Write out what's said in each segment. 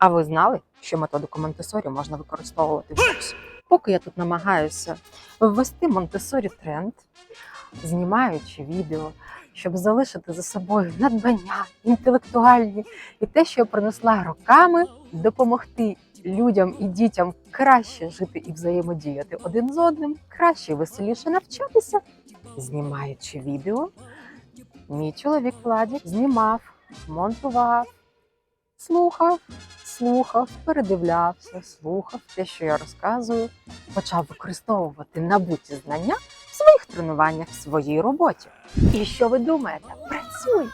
А ви знали, що методику Монтесорі можна використовувати? Поки я тут намагаюся ввести Монтесорі тренд, знімаючи відео, щоб залишити за собою надбання, інтелектуальні і те, що я принесла роками, допомогти людям і дітям краще жити і взаємодіяти один з одним, краще і веселіше навчатися, знімаючи відео. Мій чоловік Владік знімав, монтував, слухав, слухав, передивлявся, слухав те, що я розказую, почав використовувати набуті знання в своїх тренуваннях, в своїй роботі. І що ви думаєте? Працює!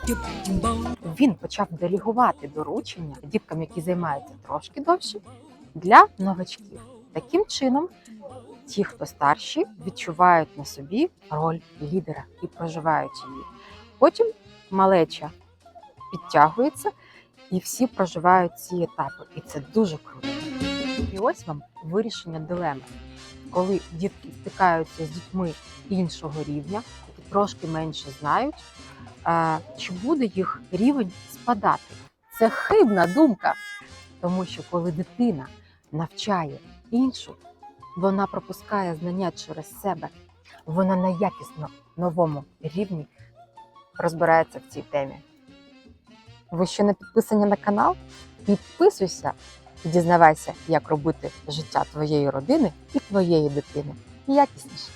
Він почав делегувати доручення діткам, які займаються трошки довше, для новачків. Таким чином, ті, хто старші, відчувають на собі роль лідера і проживають її. Потім малеча підтягується, і всі проживають ці етапи. І це дуже круто. І ось вам вирішення дилеми. Коли дітки стикаються з дітьми іншого рівня, які трошки менше знають, а, чи буде їх рівень спадати? Це хибна думка, тому що коли дитина навчає іншу, вона пропускає знання через себе, вона на якісно новому рівні розбирається в цій темі. Ви ще не підписані на канал? Підписуйся і дізнавайся, як робити життя твоєї родини і твоєї дитини якісніше.